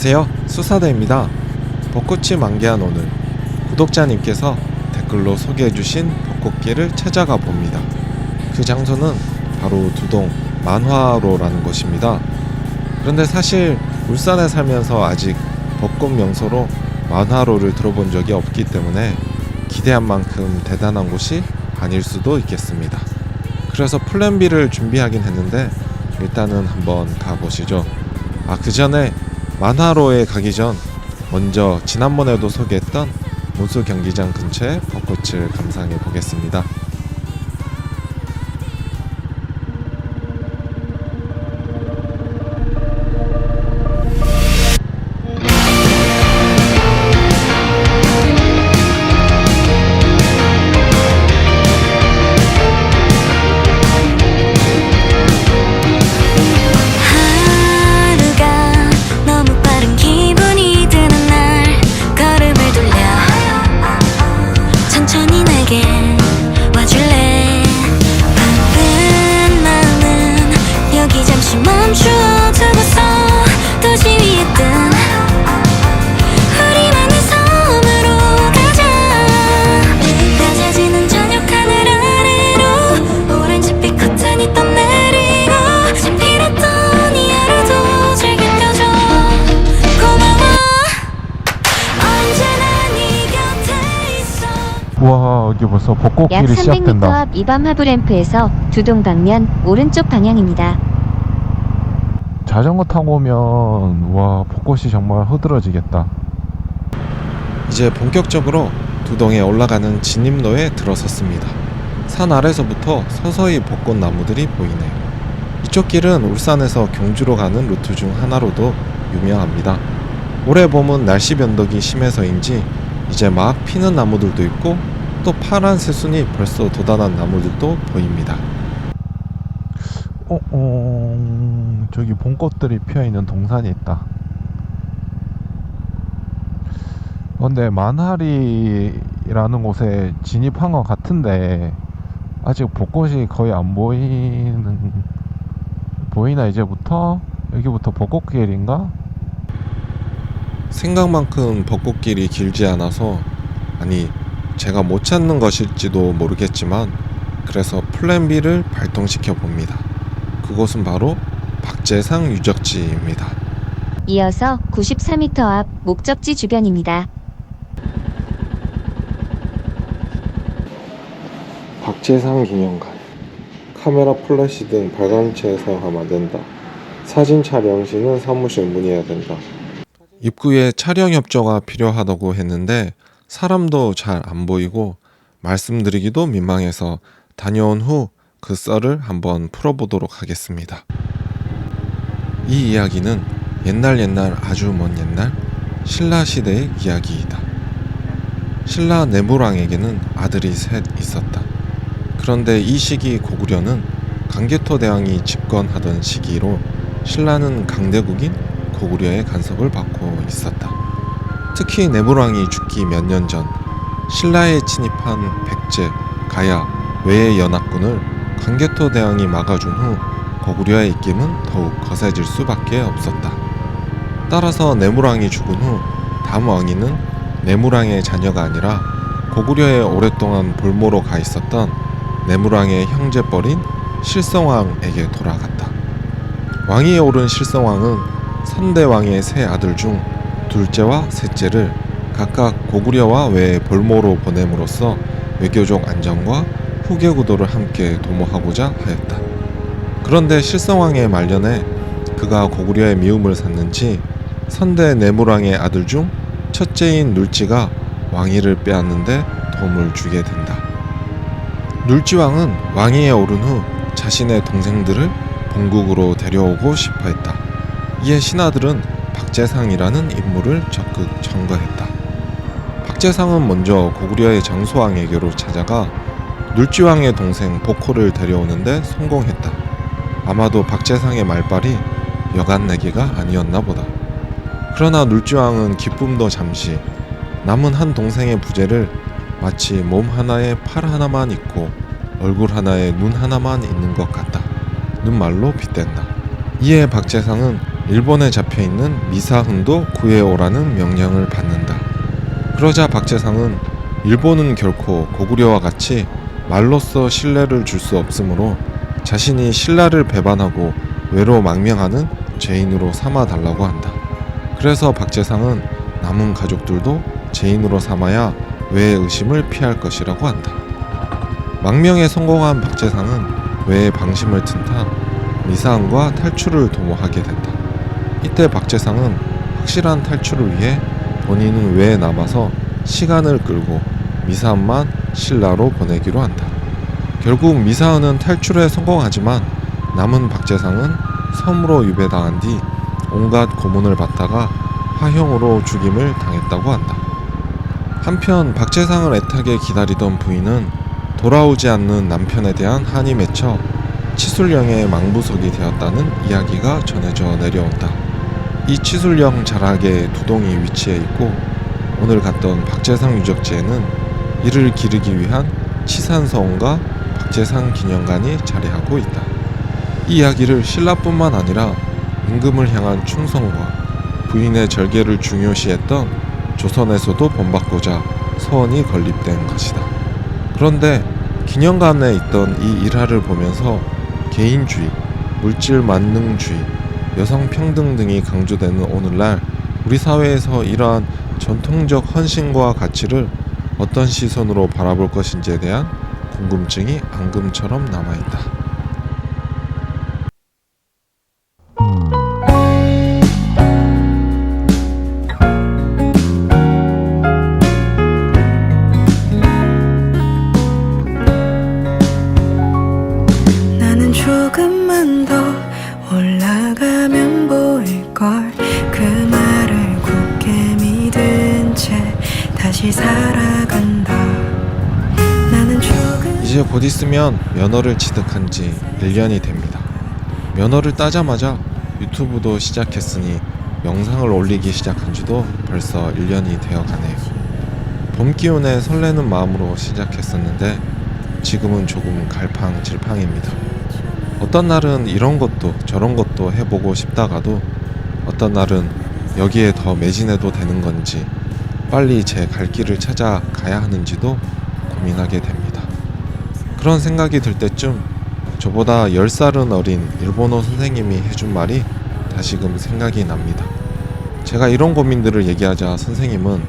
안녕하세요. 수사대입니다. 벚꽃이 만개한 오늘 구독자님께서 댓글로 소개해주신 벚꽃길을 찾아가 봅니다. 그 장소는 바로 두동 만화로라는 곳입니다. 그런데 사실 울산에 살면서 아직 벚꽃 명소로 만화로를 들어본 적이 없기 때문에 기대한 만큼 대단한 곳이 아닐 수도 있겠습니다. 그래서 플랜 B를 준비하긴 했는데 일단은 한번 가보시죠. 아, 그 전에 만화로에 가기 전 먼저 지난번에도 소개했던 문수 경기장 근처의 벚꽃을 감상해 보겠습니다. again. 여기 벌써 약 벚꽃길이 300m 시작된다. 앞 이밤 하브램프에서 두동 방면 오른쪽 방향입니다. 자전거 타고 오면 와 벚꽃이 정말 흐드러지겠다. 이제 본격적으로 두동에 올라가는 진입로에 들어섰습니다. 산 아래서부터 서서히 벚꽃 나무들이 보이네요. 이쪽 길은 울산에서 경주로 가는 루트 중 하나로도 유명합니다. 올해 봄은 날씨 변덕이 심해서인지 이제 막 피는 나무들도 있고 또 파란 새순이 벌써 돋아난 나무들도 보입니다. 어, 어, 저기 봄꽃들이 피어 있는 동산이 있다. 근데 만하리라는 곳에 진입한 것 같은데 아직 벚꽃이 거의 안 보이는 보이나 이제부터 여기부터 벚꽃길인가? 생각만큼 벚꽃길이 길지 않아서 아니 제가 못 찾는 것일지도 모르겠지만 그래서 플랜 B를 발동시켜 봅니다. 그곳은 바로 박재상 유적지입니다. 이어서 94m 앞 목적지 주변입니다. 박재상 기념관 카메라 플래시 등 발광체 사용하면 안 된다. 사진 촬영 시는 사무실 문의해야 된다. 입구에 촬영 협조가 필요하다고 했는데 사람도 잘 안 보이고 말씀드리기도 민망해서 다녀온 후 그 썰을 한번 풀어보도록 하겠습니다. 이 이야기는 옛날 옛날 아주 먼 옛날 신라 시대의 이야기이다. 신라 네모랑에게는 아들이 셋 있었다. 그런데 이 시기 고구려는 강개토 대왕이 집권하던 시기로 신라는 강대국인 고구려의 간섭을 받고 있었다. 특히 네모랑이 죽기 몇 년 전 신라에 침입한 백제, 가야, 외의 연합군을 강개토 대왕이 막아준 후 고구려의 입김은 더욱 거세질 수밖에 없었다. 따라서 네모랑이 죽은 후 다음 왕위는 네모랑의 자녀가 아니라 고구려에 오랫동안 볼모로 가 있었던 네모랑의 형제뻘인 실성왕에게 돌아갔다. 왕위에 오른 실성왕은 선대왕의 세 아들 중 둘째와 셋째를 각각 고구려와 외의 볼모로 보냄으로써 외교적 안정과 후계 구도를 함께 도모하고자 하였다. 그런데 실성왕의 말년에 그가 고구려의 미움을 샀는지 선대 네모랑의 아들 중 첫째인 눌지가 왕위를 빼앗는데 도움을 주게 된다. 눌지왕은 왕위에 오른 후 자신의 동생들을 본국으로 데려오고 싶어 했다. 이에 신하들은 박재상이라는 인물을 적극 청거했다. 박재상은 먼저 고구려의 장소왕에게로 찾아가 눌지왕의 동생 보코를 데려오는데 성공했다. 아마도 박재상의 말발이 여간 내기가 아니었나 보다. 그러나 눌지왕은 기쁨도 잠시 남은 한 동생의 부재를 마치 몸 하나에 팔 하나만 있고 얼굴 하나에 눈 하나만 있는 것 같다. 눈말로 빗댄다. 이에 박재상은 일본에 잡혀 있는 미사흥도 구해오라는 명령을 받는다. 그러자 박재상은 일본은 결코 고구려와 같이 말로써 신뢰를 줄 수 없으므로 자신이 신라를 배반하고 외로 망명하는 죄인으로 삼아 달라고 한다. 그래서 박재상은 남은 가족들도 죄인으로 삼아야 외의 의심을 피할 것이라고 한다. 망명에 성공한 박재상은 외의 방심을 튼타 미사항과 탈출을 도모하게 된다. 이때 박재상은 확실한 탈출을 위해 본인은 외에 남아서 시간을 끌고 미사한만 신라로 보내기로 한다. 결국 미사은은 탈출에 성공하지만 남은 박재상은 섬으로 유배당한 뒤 온갖 고문을 받다가 화형으로 죽임을 당했다고 한다. 한편 박재상을 애타게 기다리던 부인은 돌아오지 않는 남편에 대한 한이 맺혀 치술령의 망부석이 되었다는 이야기가 전해져 내려온다. 이 치술령 자락에 두동이 위치해 있고 오늘 갔던 박재상 유적지에는 이를 기르기 위한 치산서원과 박재상 기념관이 자리하고 있다. 이 이야기를 신라뿐만 아니라 임금을 향한 충성과 부인의 절개를 중요시했던 조선에서도 본받고자 서원이 건립된 것이다. 그런데 기념관에 있던 이 일화를 보면서 개인주의, 물질 만능주의, 여성 평등 등이 강조되는 오늘날 우리 사회에서 이러한 전통적 헌신과 가치를 어떤 시선으로 바라볼 것인지에 대한 궁금증이 앙금처럼 남아있다. 다시 살아간다 나는 조금 이제 곧 있으면 면허를 취득한 지 1년이 됩니다. 면허를 따자마자 유튜브도 시작했으니 영상을 올리기 시작한 지도 벌써 1년이 되어 가네요. 봄 기운에 설레는 마음으로 시작했었는데 지금은 조금 갈팡질팡입니다. 어떤 날은 이런 것도 저런 것도 해보고 싶다가도 어떤 날은 여기에 더 매진해도 되는 건지 빨리 제 갈 길을 찾아 가야 하는지도 고민하게 됩니다. 그런 생각이 들 때쯤 저보다 10살은 어린 일본어 선생님이 해준 말이 다시금 생각이 납니다. 제가 이런 고민들을 얘기하자 선생님은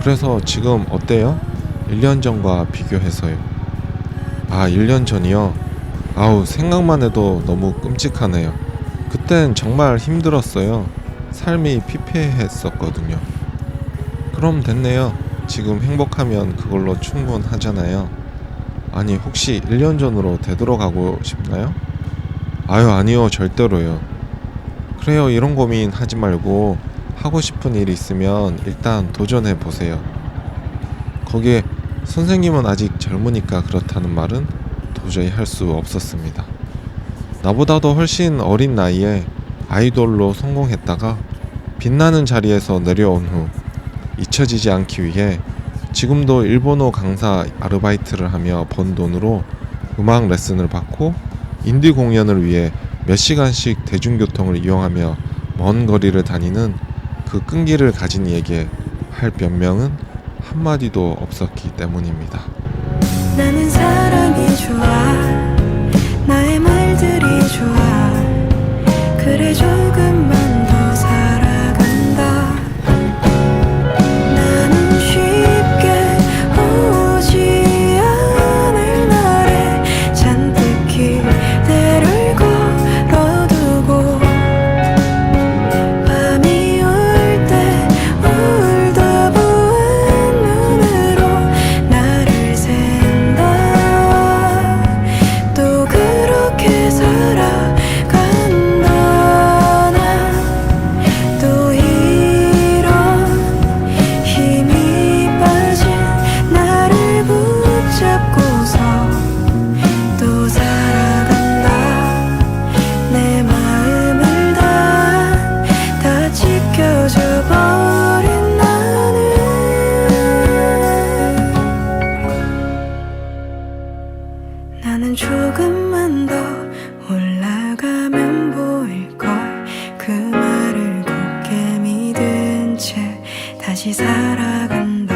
그래서 지금 어때요? 1년 전과 비교해서요. 아, 1년 전이요? 아우, 생각만 해도 너무 끔찍하네요. 그땐 정말 힘들었어요. 삶이 피폐했었거든요. 그럼 됐네요. 지금 행복하면 그걸로 충분하잖아요. 아니, 혹시 1년 전으로 되돌아가고 싶나요? 아유, 아니요. 절대로요. 그래요. 이런 고민 하지 말고 하고 싶은 일 있으면 일단 도전해 보세요. 거기에 선생님은 아직 젊으니까 그렇다는 말은 도저히 할 수 없었습니다. 나보다도 훨씬 어린 나이에 아이돌로 성공했다가 빛나는 자리에서 내려온 후 잊혀지지 않기 위해 지금도 일본어 강사 아르바이트를 하며 번 돈으로 음악 레슨을 받고 인디 공연을 위해 몇 시간씩 대중교통을 이용하며 먼 거리를 다니는 그 끈기를 가진 이에게 할 변명은 한마디도 없었기 때문입니다. 나는 사랑이 좋아 나의 말들이 좋아 그래 조금만 살아간다.